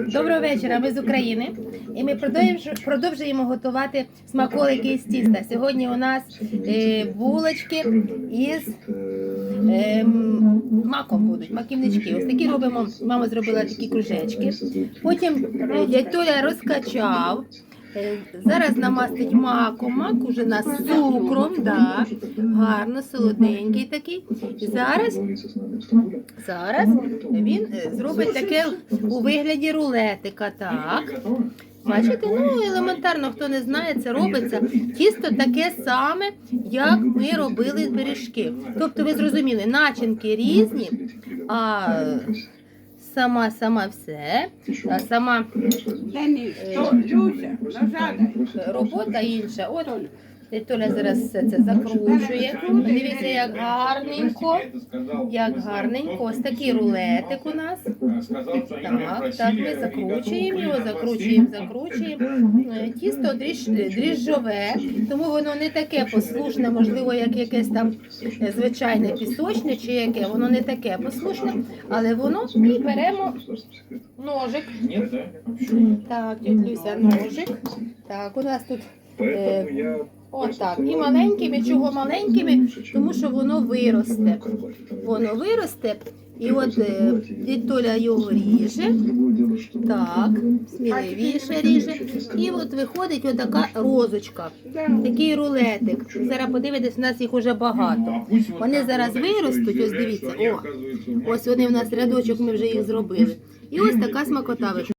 Доброго вечора, ми з України. І ми продовжу- продовжуємо готувати смаколики із тіста. Сьогодні у нас е, булочки із е, маком будуть, маківнички. Ось такі робимо. Мама зробила такі кружечки. Потім е, Толя розкачав. Зараз намастить маком, мак уже нас цукром, да, гарно, солоденький такий. Зараз Зараз він е, зробить таке у вигляді рулетика. Так. Бачите, ну елементарно, хто не знає, це робиться. Тісто таке саме, як ми робили пиріжки. Тобто, ви зрозуміли, начинки різні, а сама сама все, а сама Денис, що, Люся, робота інша. От Толя зараз все це закручує. Дивіться, як гарненько. Як гарненько, ось такий рулетик у нас. Так, так, ми закручуємо його, закручуємо, закручуємо. Е, Тісто дріж, дріжджове, тому воно не таке послушне, можливо, як якесь там е, звичайне пісочне чи яке. Воно не таке послушне, але воно і беремо ножик. Так, тетя Люся, ножик. Так, у нас тут Поэтому я От так. І маленькими, чого маленькими, тому що воно виросте. Воно виросте, і от е, Толя його ріже. Так, сміливіше ріже. І от виходить отака розочка, такий рулетик. Зараз подивитесь, у нас їх уже багато. Вони зараз виростуть, ось дивіться, о, ось вони в нас рядочок, ми вже їх зробили. І ось така смакота виходить.